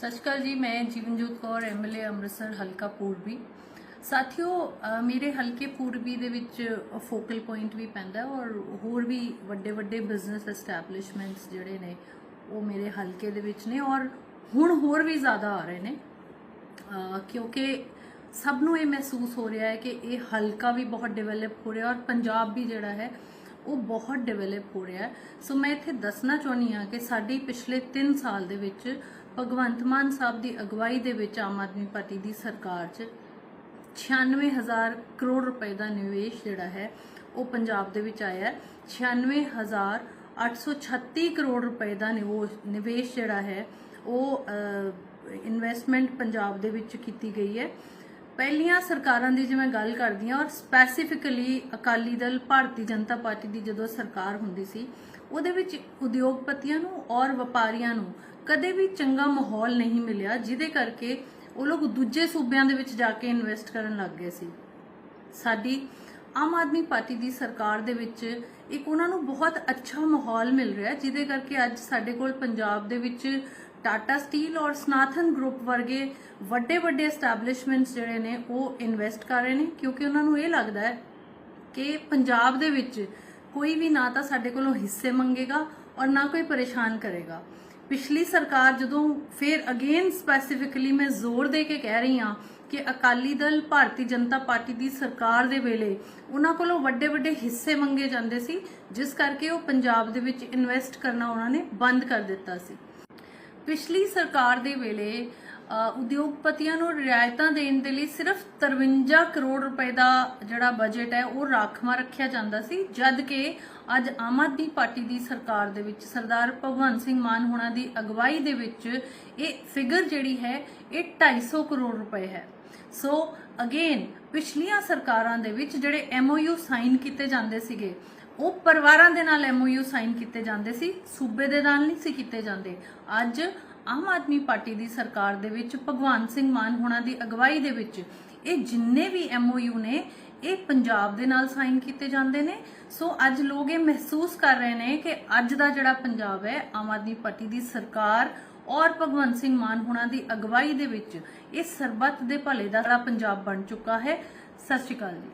ਸਤਿ ਸ਼੍ਰੀ ਅਕਾਲ ਜੀ, ਮੈਂ ਜੀਵਨਜੋਤ ਕੌਰ ਐਮਐਲਏ ਅੰਮ੍ਰਿਤਸਰ, ਹਲਕਾ ਪੂਰਬੀ। ਸਾਥੀਓ ਮੇਰੇ ਹਲਕੇ ਪੂਰਬੀ ਦੇ ਵਿੱਚ ਫੋਕਲ ਪੁਆਇੰਟ ਵੀ ਪੈਂਦਾ ਔਰ ਹੋਰ ਵੀ ਵੱਡੇ ਵੱਡੇ ਬਿਜ਼ਨਸ ਐਸਟੈਬਲਿਸ਼ਮੈਂਟਸ ਜਿਹੜੇ ਨੇ, ਉਹ ਮੇਰੇ ਹਲਕੇ ਦੇ ਵਿੱਚ ਨੇ ਔਰ ਹੁਣ ਹੋਰ ਵੀ ਜ਼ਿਆਦਾ ਆ ਰਹੇ ਨੇ। ਕਿਉਂਕਿ ਸਭ ਨੂੰ ਇਹ ਮਹਿਸੂਸ ਹੋ ਰਿਹਾ ਹੈ ਕਿ ਇਹ ਹਲਕਾ ਵੀ ਬਹੁਤ ਡਿਵੈਲਪ ਹੋ ਰਿਹਾ ਔਰ ਪੰਜਾਬ ਵੀ ਜਿਹੜਾ ਹੈ, ਉਹ ਬਹੁਤ ਡਿਵੈਲਪ ਹੋ ਰਿਹਾ ਹੈ। ਸੋ ਮੈਂ ਇੱਥੇ ਦੱਸਣਾ ਚਾਹੁੰਦੀ ਹਾਂ ਕਿ ਸਾਡੀ ਪਿਛਲੇ 3 ਸਾਲ ਦੇ ਵਿੱਚ ਭਗਵੰਤ ਮਾਨ ਸਾਹਿਬ ਦੀ ਅਗਵਾਈ ਦੇ ਵਿੱਚ ਆਮ ਆਦਮੀ ਪਾਰਟੀ ਦੀ ਸਰਕਾਰ 'ਚ 96000 ਕਰੋੜ ਰੁਪਏ ਦਾ ਨਿਵੇਸ਼ ਜਿਹੜਾ ਹੈ, ਉਹ ਪੰਜਾਬ ਦੇ ਵਿੱਚ ਆਇਆ ਹੈ। 96836 ਕਰੋੜ ਰੁਪਏ ਦਾ ਨਿਵੋ- ਨਿਵੇਸ਼ ਜਿਹੜਾ ਹੈ, ਉਹ ਇਨਵੈਸਟਮੈਂਟ ਪੰਜਾਬ ਦੇ ਵਿੱਚ ਕੀਤੀ ਗਈ ਹੈ। ਪਹਿਲੀਆਂ ਸਰਕਾਰਾਂ ਦੀ ਜੇ ਮੈਂ ਗੱਲ ਕਰਦੀ ਹਾਂ, ਔਰ ਸਪੈਸੀਫਿਕਲੀ ਅਕਾਲੀ ਦਲ ਭਾਰਤੀ ਜਨਤਾ ਪਾਰਟੀ ਦੀ ਜਦੋਂ ਸਰਕਾਰ ਹੁੰਦੀ ਸੀ, ਉਹਦੇ ਵਿੱਚ ਉਦਯੋਗਪਤੀਆਂ ਨੂੰ ਔਰ ਵਪਾਰੀਆਂ ਨੂੰ ਕਦੇ ਵੀ ਚੰਗਾ ਮਾਹੌਲ ਨਹੀਂ ਮਿਲਿਆ, ਜਿਹਦੇ ਕਰਕੇ ਉਹ ਲੋਕ ਦੂਜੇ ਸੂਬਿਆਂ ਦੇ ਵਿੱਚ ਜਾ ਕੇ ਇਨਵੈਸਟ ਕਰਨ ਲੱਗ ਗਏ ਸੀ। ਸਾਡੀ ਆਮ ਆਦਮੀ ਪਾਰਟੀ ਦੀ ਸਰਕਾਰ ਦੇ ਵਿੱਚ ਇੱਕ ਉਹਨਾਂ ਨੂੰ ਬਹੁਤ ਅੱਛਾ ਮਾਹੌਲ ਮਿਲ ਰਿਹਾ, ਜਿਹਦੇ ਕਰਕੇ ਅੱਜ ਸਾਡੇ ਕੋਲ ਪੰਜਾਬ ਦੇ ਵਿੱਚ ਟਾਟਾ ਸਟੀਲ ਔਰ ਸਨਾਥਨ ਗਰੁੱਪ ਵਰਗੇ ਵੱਡੇ ਵੱਡੇ ਐਸਟੈਬਲਿਸ਼ਮੈਂਟਸ ਜਿਹੜੇ ਨੇ, ਉਹ ਇਨਵੈਸਟ ਕਰ ਰਹੇ ਨੇ, ਕਿਉਂਕਿ ਉਹਨਾਂ ਨੂੰ ਇਹ ਲੱਗਦਾ ਹੈ ਕਿ ਪੰਜਾਬ ਦੇ ਵਿੱਚ ਕੋਈ ਵੀ ਨਾ ਤਾਂ ਸਾਡੇ ਕੋਲੋਂ ਹਿੱਸੇ ਮੰਗੇਗਾ ਔਰ ਨਾ ਕੋਈ ਪਰੇਸ਼ਾਨ ਕਰੇਗਾ। ਪਿਛਲੀ ਸਰਕਾਰ ਜਦੋਂ ਫਿਰ ਅਗੇਨ ਸਪੈਸੀਫਿਕਲੀ ਮੈਂ ਜ਼ੋਰ ਦੇ ਕੇ ਕਹਿ ਰਹੀ ਹਾਂ ਕਿ ਅਕਾਲੀ ਦਲ ਭਾਰਤੀ ਜਨਤਾ ਪਾਰਟੀ ਦੀ ਸਰਕਾਰ ਦੇ ਵੇਲੇ ਉਹਨਾਂ ਕੋਲੋਂ ਵੱਡੇ ਵੱਡੇ ਹਿੱਸੇ ਮੰਗੇ ਜਾਂਦੇ ਸੀ, ਜਿਸ ਕਰਕੇ ਉਹ ਪੰਜਾਬ ਦੇ ਵਿੱਚ ਇਨਵੈਸਟ ਕਰਨਾ ਉਹਨਾਂ ਨੇ ਬੰਦ ਕਰ ਦਿੱਤਾ ਸੀ। ਪਿਛਲੀ ਸਰਕਾਰ ਦੇ ਵੇਲੇ ਉਦਯੋਗਪਤੀਆਂ ਨੂੰ ਰਿਆਇਤਾਂ ਦੇਣ ਦੇ ਲਈ ਸਿਰਫ 53 ਕਰੋੜ ਰੁਪਏ ਦਾ ਜਿਹੜਾ ਬਜਟ ਹੈ, ਉਹ ਰਾਖਵਾਂ ਰੱਖਿਆ ਜਾਂਦਾ ਸੀ, ਜਦ ਕਿ ਅੱਜ ਆਮ ਆਦਮੀ ਪਾਰਟੀ ਦੀ ਸਰਕਾਰ ਦੇ ਵਿੱਚ ਸਰਦਾਰ ਭਗਵੰਤ ਸਿੰਘ ਮਾਨ ਹੋਣਾ ਦੀ ਅਗਵਾਈ ਦੇ ਵਿੱਚ ਇਹ ਫਿਗਰ ਜਿਹੜੀ ਹੈ, ਇਹ 250 ਕਰੋੜ ਰੁਪਏ ਹੈ। ਸੋ ਅਗੇਨ ਪਿਛਲੀਆਂ ਸਰਕਾਰਾਂ ਦੇ ਵਿੱਚ ਜਿਹੜੇ ਐਮਓਯੂ ਸਾਈਨ ਕੀਤੇ ਜਾਂਦੇ ਸੀਗੇ ਉਹ ਪਰਿਵਾਰਾਂ ਦੇ ਨਾਲ ਐਮਓਯੂ ਸਾਈਨ ਕੀਤੇ ਜਾਂਦੇ ਸੀ, ਸੂਬੇ ਦੇ ਨਾਲ ਨਹੀਂ ਸੀ ਕੀਤੇ ਜਾਂਦੇ। ਅੱਜ ਆਮ ਆਦਮੀ ਪਾਰਟੀ ਦੀ ਸਰਕਾਰ ਦੇ ਵਿੱਚ ਭਗਵੰਤ ਸਿੰਘ ਮਾਨ ਹੋਣਾ ਦੀ ਅਗਵਾਈ ਦੇ ਵਿੱਚ ਇਹ ਜਿੰਨੇ ਵੀ ਐਮਓਯੂ ਨੇ, ਇਹ ਪੰਜਾਬ ਦੇ ਨਾਲ ਸਾਈਨ ਕੀਤੇ ਜਾਂਦੇ ਨੇ। ਸੋ ਅੱਜ ਲੋਕ ਇਹ ਮਹਿਸੂਸ ਕਰ ਰਹੇ ਨੇ ਕਿ ਅੱਜ ਦਾ ਜਿਹੜਾ ਪੰਜਾਬ ਹੈ, ਆਮ ਆਦਮੀ ਪਾਰਟੀ ਦੀ ਸਰਕਾਰ ਔਰ ਭਗਵੰਤ ਸਿੰਘ ਮਾਨ ਹੋਣਾ ਦੀ ਅਗਵਾਈ ਦੇ ਵਿੱਚ ਇਹ ਸਰਬੱਤ ਦੇ ਭਲੇ ਦਾ ਪੰਜਾਬ ਬਣ ਚੁੱਕਾ ਹੈ। ਸਤਿ ਸ਼੍ਰੀ ਅਕਾਲ ਜੀ।